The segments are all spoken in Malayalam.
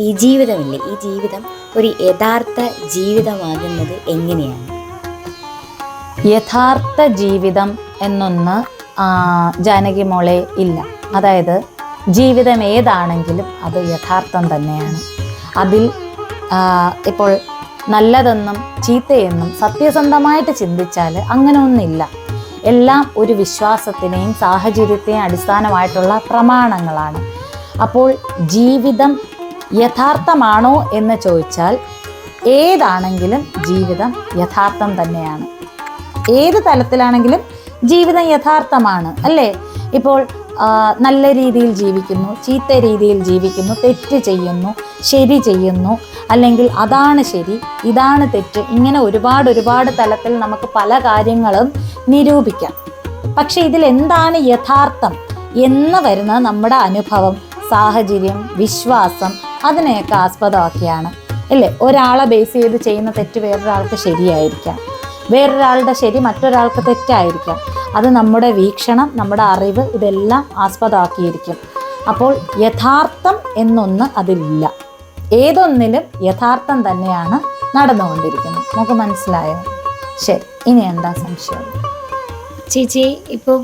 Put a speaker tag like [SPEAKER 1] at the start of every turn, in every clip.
[SPEAKER 1] ഈ ജീവിതമില്ലേ? ഈ ജീവിതം ഒരു യഥാർത്ഥ ജീവിതമാകുന്നത് എങ്ങനെയാണ്?
[SPEAKER 2] യഥാർത്ഥ ജീവിതം എന്നൊന്ന് ജാനകി മോളെ ഇല്ല. അതായത് ജീവിതം ഏതാണെങ്കിലും അത് യഥാർത്ഥം തന്നെയാണ്. അതിൽ ഇപ്പോൾ നല്ലതെന്നും ചീത്തയെന്നും സത്യസന്ധമായിട്ട് ചിന്തിച്ചാൽ അങ്ങനെ ഒന്നില്ല. എല്ലാം ഒരു വിശ്വാസത്തിനെയും സാഹചര്യത്തെയും അടിസ്ഥാനമായിട്ടുള്ള പ്രമാണങ്ങളാണ്. അപ്പോൾ ജീവിതം യഥാർത്ഥമാണോ എന്ന് ചോദിച്ചാൽ ഏതാണെങ്കിലും ജീവിതം യഥാർത്ഥം തന്നെയാണ്. ഏത് തലത്തിലാണെങ്കിലും ജീവിതം യഥാർത്ഥമാണ് അല്ലേ? ഇപ്പോൾ നല്ല രീതിയിൽ ജീവിക്കുന്നു ചീത്ത രീതിയിൽ ജീവിക്കുന്നു തെറ്റ് ചെയ്യുന്നു ശരി ചെയ്യുന്നു അല്ലെങ്കിൽ അതാണ് ശരി ഇതാണ് തെറ്റ് ഇങ്ങനെ ഒരുപാട് ഒരുപാട് തലത്തിൽ നമുക്ക് പല കാര്യങ്ങളും നിരൂപിക്കാം. പക്ഷേ ഇതിൽ എന്താണ് യഥാർത്ഥം എന്ന് വരുന്ന നമ്മുടെ അനുഭവം സാഹചര്യം വിശ്വാസം അതിനെയൊക്കെ ആസ്പദമാക്കിയാണ്. അല്ലേ ഒരാളെ ബേസ് ചെയ്ത് ചെയ്യുന്ന തെറ്റ് വേറൊരാൾക്ക് ശരിയായിരിക്കാം. വേറൊരാളുടെ ശരി മറ്റൊരാൾക്ക് തെറ്റായിരിക്കാം. അത് നമ്മുടെ വീക്ഷണം നമ്മുടെ അറിവ് ഇതെല്ലാം ആസ്പദമാക്കിയിരിക്കും. അപ്പോൾ യഥാർത്ഥം എന്നൊന്ന് അതിലില്ല. ഏതൊന്നിലും യഥാർത്ഥം തന്നെയാണ് നടന്നുകൊണ്ടിരിക്കുന്നത്. നമുക്ക് മനസ്സിലായോ? ശരി ഇനി എന്താ സംശയം?
[SPEAKER 3] ചേച്ചി ഇപ്പോൾ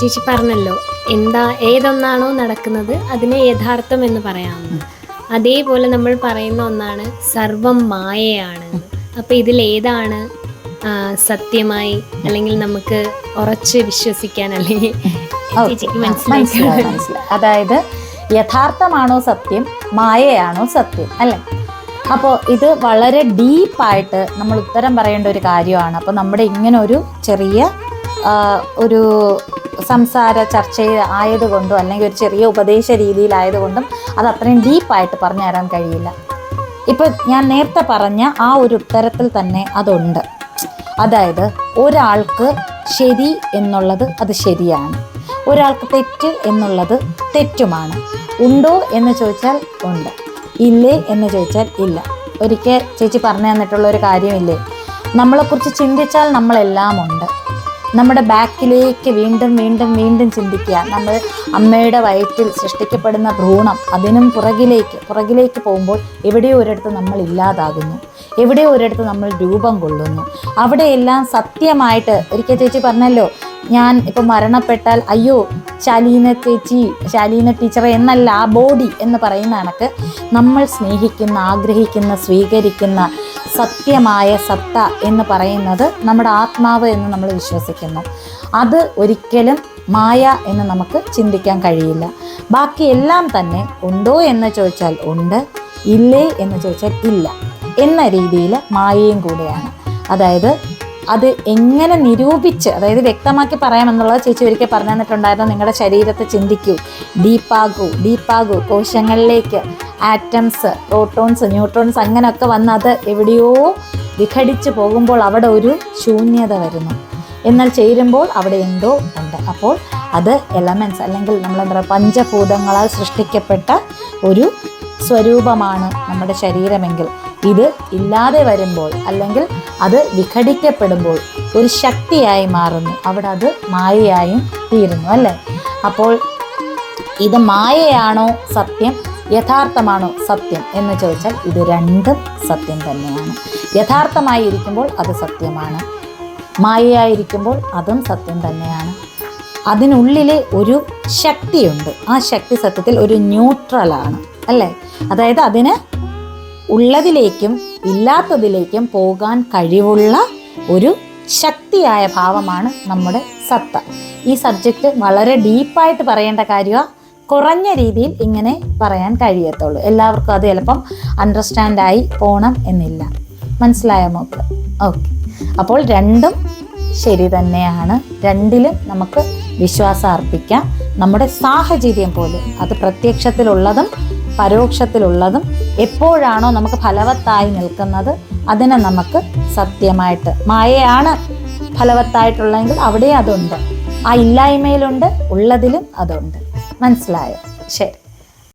[SPEAKER 3] ചേച്ചി പറഞ്ഞല്ലോ എന്താ ഏതൊന്നാണോ നടക്കുന്നത് അതിനെ യഥാർത്ഥം എന്ന് പറയാമെന്ന് അതേപോലെ നമ്മൾ പറയുന്ന ഒന്നാണ് സർവം മായയാണ്. അപ്പൊ ഇതിൽ ഏതാണ് സത്യമായി അല്ലെങ്കിൽ നമുക്ക് ഉറച്ച് വിശ്വസിക്കാൻ അല്ലെങ്കിൽ മനസ്സിലായി
[SPEAKER 2] അതായത് യഥാർത്ഥമാണോ സത്യം മായയാണോ സത്യം അല്ലേ? അപ്പോൾ ഇത് വളരെ ഡീപ്പായിട്ട് നമ്മൾ ഉത്തരം പറയേണ്ട ഒരു കാര്യമാണ്. അപ്പോൾ നമ്മുടെ ഇങ്ങനെ ഒരു ചെറിയ ഒരു സംസാര ചർച്ച ആയതുകൊണ്ടും അല്ലെങ്കിൽ ഒരു ചെറിയ ഉപദേശ രീതിയിലായതുകൊണ്ടും അത് അത്രയും ഡീപ്പായിട്ട് പറഞ്ഞു തരാൻ കഴിയില്ല. ഇപ്പം ഞാൻ നേരത്തെ പറഞ്ഞ ആ ഒരു ഉത്തരത്തിൽ തന്നെ അതുണ്ട്. അതായത് ഒരാൾക്ക് ശരി എന്നുള്ളത് അത് ശരിയാണ്. ഒരാൾക്ക് തെറ്റ് എന്നുള്ളത് തെറ്റുമാണ്. ഉണ്ടോ എന്ന് ചോദിച്ചാൽ ഉണ്ട്. ഇല്ലേ എന്ന് ചോദിച്ചാൽ ഇല്ല. ഒരിക്കൽ ചേച്ചി പറഞ്ഞു തന്നിട്ടുള്ള ഒരു കാര്യമില്ലേ? നമ്മളെക്കുറിച്ച് ചിന്തിച്ചാൽ നമ്മളെല്ലാം ഉണ്ട്. നമ്മുടെ ബാക്കിലേക്ക് വീണ്ടും വീണ്ടും വീണ്ടും ചിന്തിക്കുക. നമ്മൾ അമ്മയുടെ വയറ്റിൽ സൃഷ്ടിക്കപ്പെടുന്ന ഭ്രൂണം അതിനും പുറകിലേക്ക് പുറകിലേക്ക് പോകുമ്പോൾ എവിടെയോ ഒരിടത്ത് നമ്മൾ ഇല്ലാതാകുന്നു. എവിടെയോ ഒരിടത്ത് നമ്മൾ രൂപം കൊള്ളുന്നു. അവിടെയെല്ലാം സത്യമായിട്ട് ഒരിക്കൽ ചേച്ചി പറഞ്ഞല്ലോ ഞാൻ ഇപ്പം മരണപ്പെട്ടാൽ അയ്യോ ശാലീന ചേച്ചി ശാലീന ടീച്ചർ എന്നല്ല ആ ബോഡി എന്ന് പറയുന്ന കണക്ക് നമ്മൾ സ്നേഹിക്കുന്ന ആഗ്രഹിക്കുന്ന സ്വീകരിക്കുന്ന സത്യമായ സത്ത എന്ന് പറയുന്നത് നമ്മുടെ ആത്മാവ് എന്ന് നമ്മൾ വിശ്വസിക്കുന്നു. അത് ഒരിക്കലും മായ എന്ന് നമുക്ക് ചിന്തിക്കാൻ കഴിയില്ല. ബാക്കി എല്ലാം തന്നെ ഉണ്ടോ എന്ന് ചോദിച്ചാൽ ഉണ്ട് ഇല്ലേ എന്ന് ചോദിച്ചാൽ ഇല്ല എന്ന രീതിയിൽ മായയും കൂടെയാണ്. അതായത് അത് എങ്ങനെ നിരൂപിച്ച് അതായത് വ്യക്തമാക്കി പറയാമെന്നുള്ളത് ചേച്ചി ഒരിക്കൽ പറഞ്ഞു തന്നിട്ടുണ്ടായിരുന്നു നിങ്ങളുടെ ശരീരത്തെ ചിന്തിക്കൂ ഡീപ്പാകൂ ഡീപ്പാകൂ കോശങ്ങളിലേക്ക് ആറ്റംസ് പ്രോട്ടോൺസ് ന്യൂട്രോൺസ് അങ്ങനെയൊക്കെ വന്ന് അത് എവിടെയോ വിഘടിച്ച് പോകുമ്പോൾ അവിടെ ഒരു ശൂന്യത വരുന്നു. എന്നാൽ ചേരുമ്പോൾ അവിടെ എന്തോ ഉണ്ട്. അപ്പോൾ അത് എലമെന്റ്സ് അല്ലെങ്കിൽ നമ്മളെന്താ പറയുക പഞ്ചഭൂതങ്ങളാൽ സൃഷ്ടിക്കപ്പെട്ട ഒരു സ്വരൂപമാണ് നമ്മുടെ ശരീരമെങ്കിൽ. ഇത് ഇല്ലാതെ വരുമ്പോൾ അല്ലെങ്കിൽ അത് വിഘടിക്കപ്പെടുമ്പോൾ ഒരു ശക്തിയായി മാറുന്നു. അവിടെ അത് മായയായും തീരുന്നു അല്ലേ? അപ്പോൾ ഇത് മായയാണോ സത്യം? യഥാർത്ഥമാണോ സത്യം എന്ന് ചോദിച്ചാൽ ഇത് രണ്ടും സത്യം തന്നെയാണ്. യഥാർത്ഥമായിരിക്കുമ്പോൾ അത് സത്യമാണ്. മായയായിരിക്കുമ്പോൾ അതും സത്യം തന്നെയാണ്. അതിനുള്ളിലെ ഒരു ശക്തിയുണ്ട്. ആ ശക്തി സത്യത്തിൽ ഒരു ന്യൂട്രലാണ് അല്ലേ? അതായത് അതിന് ഉള്ളതിലേക്കും ഇല്ലാത്തതിലേക്കും പോകാൻ കഴിവുള്ള ഒരു ശക്തിയായ ഭാവമാണ് നമ്മുടെ സത്ത. ഈ സബ്ജക്റ്റ് വളരെ ഡീപ്പായിട്ട് പറയേണ്ട കാര്യമാണ് കുറഞ്ഞ രീതിയിൽ ഇങ്ങനെ പറയാൻ കഴിയത്തുള്ളൂ. എല്ലാവർക്കും അത് ചിലപ്പം അണ്ടർസ്റ്റാൻഡായി പോകണം എന്നില്ല. മനസ്സിലായോ മോക്ക് ഓക്കെ അപ്പോൾ രണ്ടും ശരി തന്നെയാണ്. രണ്ടിലും നമുക്ക് വിശ്വാസം അർപ്പിക്കാം. നമ്മുടെ സാഹചര്യം പോലെ അത് പ്രത്യക്ഷത്തിലുള്ളതും പരോക്ഷത്തിലുള്ളതും എപ്പോഴാണോ നമുക്ക് ഫലവത്തായി നിൽക്കുന്നത് അതിനെ നമുക്ക് സത്യമായിട്ട് മായയാണ് ഫലവത്തായിട്ടുള്ളതെങ്കിൽ അവിടെ അതുണ്ട്. ആ ഇല്ലായ്മയിലുണ്ട് ഉള്ളതിലും അതുണ്ട്. മനസ്സിലായോ? ശരി.